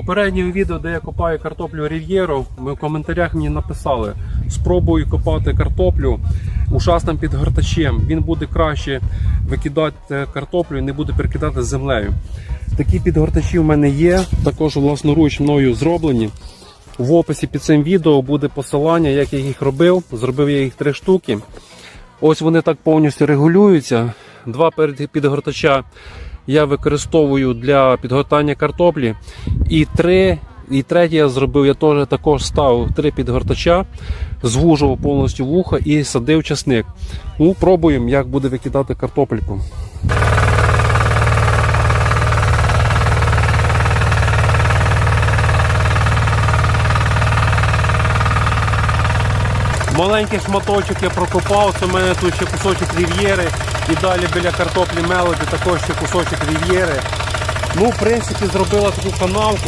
попередньому відео, де я копаю картоплю Рів'єру, ви в коментарях мені написали: спробую копати картоплю ушасним підгортачем. Він буде краще викидати картоплю і не буде перекидати з землею. Такі підгортачі в мене є, також власноруч мною зроблені. В описі під цим відео буде посилання, як я їх робив. Зробив я їх три штуки. Ось вони так повністю регулюються. Два підгортача я використовую для підгортання картоплі. І три, і третє я зробив, я теж також ставив три підгортача, звужував повністю вуха і садив часник. Ну, пробуємо, як буде викидати картопельку. Маленький шматочок я прокопав, це в мене тут ще кусочок рів'єри. І далі біля картоплі мелоді також ще кусочок рів'єри. Ну, в принципі, зробила таку канавку.